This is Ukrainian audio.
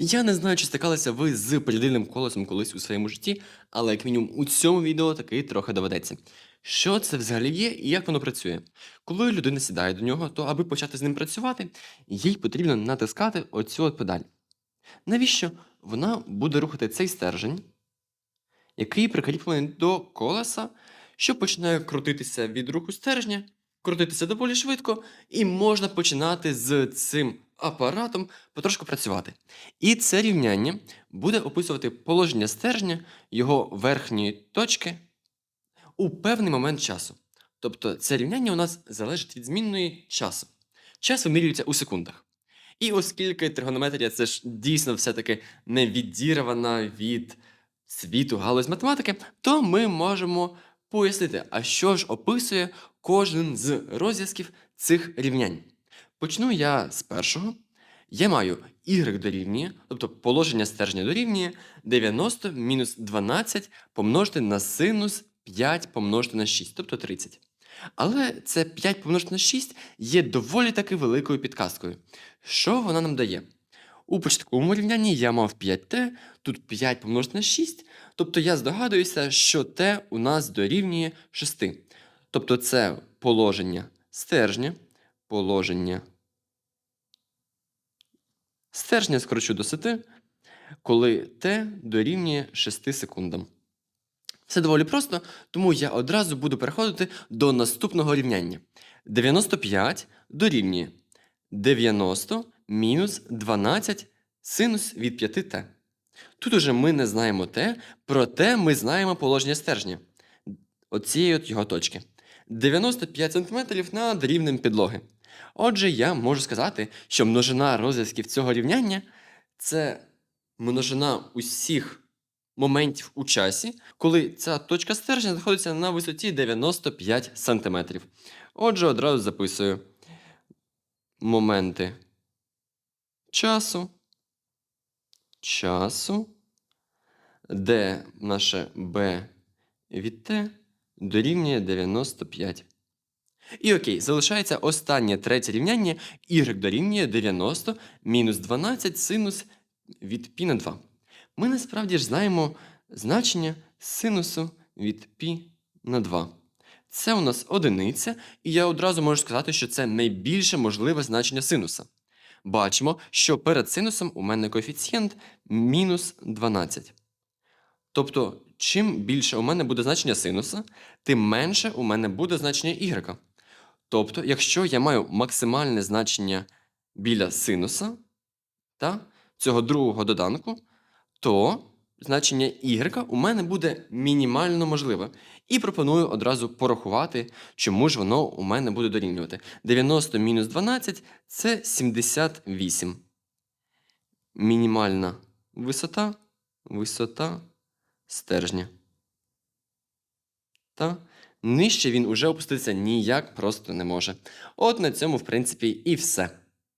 Я не знаю, чи стикалися ви з подільним колесом колись у своєму житті, але як мінімум у цьому відео таки трохи доведеться. Що це взагалі є і як воно працює? Коли людина сідає до нього, то аби почати з ним працювати, їй потрібно натискати оцю от педаль. Навіщо? Вона буде рухати цей стержень, який прикріплений до колеса, що починає крутитися від руху стержня, крутитися доволі швидко, і можна починати з цим апаратом потрошку працювати. І це рівняння буде описувати положення стержня, його верхньої точки у певний момент часу. Тобто це рівняння у нас залежить від змінної часу. Час вимірюється у секундах. І оскільки тригонометрія це ж дійсно все-таки не відірвана від світу галузь математики, то ми можемо пояснити, а що ж описує кожен з розв'язків цих рівнянь. Почну я з першого. Я маю y дорівнює, тобто положення стержня дорівнює 90 мінус 12 помножити на синус 5 помножити на 6, тобто 30. Але це 5 помножити на 6 є доволі таки великою підказкою. Що вона нам дає? У початковому рівнянні я мав 5t, тут 5 помножити на 6, тобто я здогадуюся, що t у нас дорівнює 6. Тобто це положення стержня, положення стержня скорочу до 10, коли t дорівнює 6 секундам. Все доволі просто, тому я одразу буду переходити до наступного рівняння. 95 дорівнює 90 мінус 12 синус від 5t. Тут уже ми не знаємо t, проте ми знаємо положення стержня. Оцієї от його точки. 95 см над рівнем підлоги. Отже, я можу сказати, що множина розв'язків цього рівняння це множина усіх моментів у часі, коли ця точка стержня знаходиться на висоті 95 см. Отже, одразу записую моменти часу, часу, де наше b від t дорівнює 95. І окей, залишається останнє третє рівняння y дорівнює 90 мінус 12 синус від π на 2. Ми насправді ж знаємо значення синусу від π на 2. Це у нас одиниця, і я одразу можу сказати, що це найбільше можливе значення синуса. Бачимо, що перед синусом у мене коефіцієнт мінус 12. Тобто, чим більше у мене буде значення синуса, тим менше у мене буде значення y. Тобто, якщо я маю максимальне значення біля синуса та, цього другого доданку, то значення y у мене буде мінімально можливе. І пропоную одразу порахувати, чому ж воно у мене буде дорівнювати. 90 мінус 12 це 78. Мінімальна висота, висота стержня. Та нижче він уже опуститися ніяк просто не може. От на цьому, в принципі, і все.